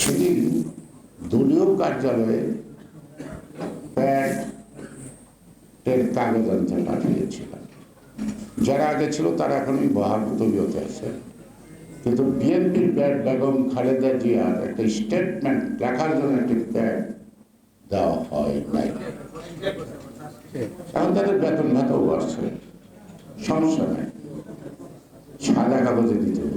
সেদিন দলীয় কার্যালয়ে প্যাডের কাগজ পাঠিয়েছিলাম যারা আগে ছিল তারা এখন ওই বহাল তবিয়তে আছে। কিন্তু বিএনপির প্যাড বেগম খালেদা জিয়ার একটা স্টেটমেন্ট লেখার জন্য একটি প্যাড দেওয়া হয় নাই। এখন তাদের বেতন ভাতাও আসছে সমস্যা নাই। সাদা কাগজে দিতে হবে।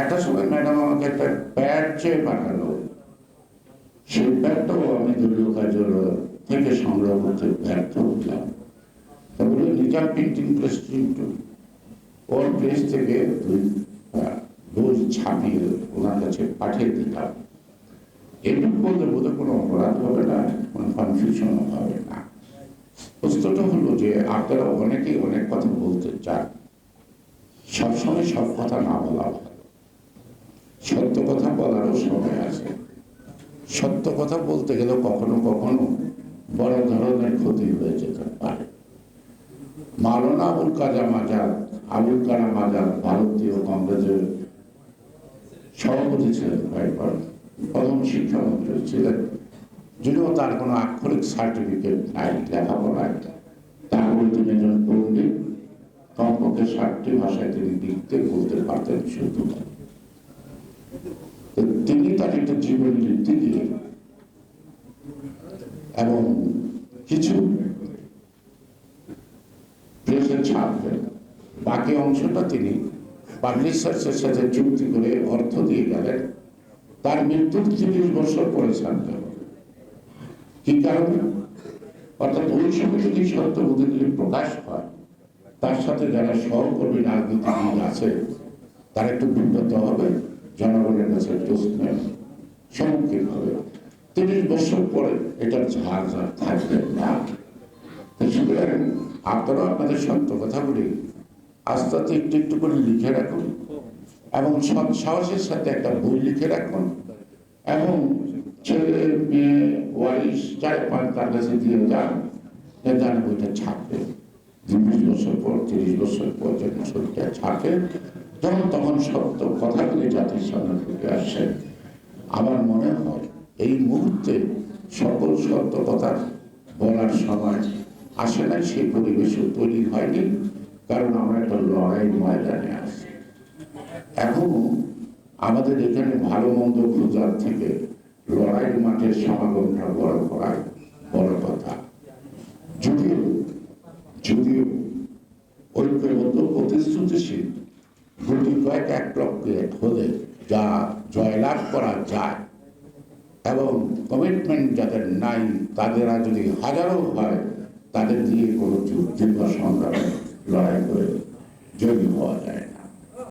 একটা সময় ম্যাডাম আমাকে একটা প্যাড চেয়ে পাঠালো। সেই প্যাডটাও আমি দলীয় কার্যালয় থেকে সংগ্রহ করতে ব্যর্থ হলাম। তারপরে নিজাম প্রিন্টিং প্রেস কিন্তু ওর প্রেস থেকে দুই বই ছাপিয়ে ওনার কাছে পাঠিয়ে দিলাম। এটুকু বলতে বোধহয় কোনো অপরাধ হবে না, কোনো কনফিউশনও হবে না। বস্তুটা হলো যে আপনারা অনেকেই অনেক কথা বলতে চান সবসময় সব কথা না বলা কথা বলারও সময় আছে। সত্য কথা বলতে গেলে কখনো কখনো বড় ধরনের ক্ষতি হয়ে যেতে পারে। মাওলানা আবুল কালাম আজাদ আবুল কালাম আজাদ ভারতীয় কংগ্রেসের সভাপতি ছিলেন কয়েকবার, প্রথম শিক্ষামন্ত্রী ছিলেন। যদিও তার কোনো আক্ষরিক সার্টিফিকেট নাই লেখাপড়ায় তারপরে তিনি একজন পণ্ডিত, কমপক্ষে ষাটটি ভাষায় তিনি লিখতে বলতে পারতেন শুধু। তো তিনি তার একটা জীবন লিখতে গিয়ে এবং কিছু প্রেসে ছাপবেন বাকি অংশটা তিনি পাবলিশার্সের সাথে চুক্তি করে অর্থ দিয়ে গেলেন। তার মৃত্যুর তিরিশ বছর পরে হবে কি কারণে? অর্থাৎ ওই সময় যদি সত্য বুদ্ধিগুলি প্রকাশ হয়, তার সাথে যারা সহকর্মী রাজনীতিবিদ আছে, তারা একটু বিব্রত হবে। জনগণের কাছে প্রশ্নের সম্মুখীন হবে। তিরিশ বছর পরে এটার ঝাড় থাকবে না। সুতরাং আপনারা আপনাদের সত্য কথাগুলি আস্তে আস্তে একটু একটু করে লিখে রাখুন এবং সাহসের সাথে একটা বই লিখে রাখুন এবং ছেলে, মেয়ে ওয়ারিশ যারা পান তার কাছে দিয়ে যান যান বইটা ছাপবে তিরিশ বছর পর, তিরিশ বছর পর যখন ছবিটা ছাপে যখন তখন সত্য কথাগুলি জাতির সামনে থেকে আসে আমার মনে হয় এই মুহূর্তে সকল সত্য কথা বলার সময় আসে নাই সেই পরিবেশও তৈরি হয়নি, কারণ আমরা একটা লড়াই ময়দানে আছি। এখনও আমাদের এখানে ভালো মন্দ খোঁজার থেকে লড়াইয়ের মাঠের সমাগমটা বড় করার বড় কথা। যদিও যদিও ঐক্যবদ্ধ, প্রতিশ্রুতিশীল গুটি কয়েক এক লক্ষ্যে হলে যা জয়লাভ করা যায়। এবং কমিটমেন্ট যাদের নাই, তাদের যদি হাজারো হয়, তাদের দিয়ে কোনো যুদ্ধ সংগ্রামে লড়াই করে জয়ী হওয়া যায়।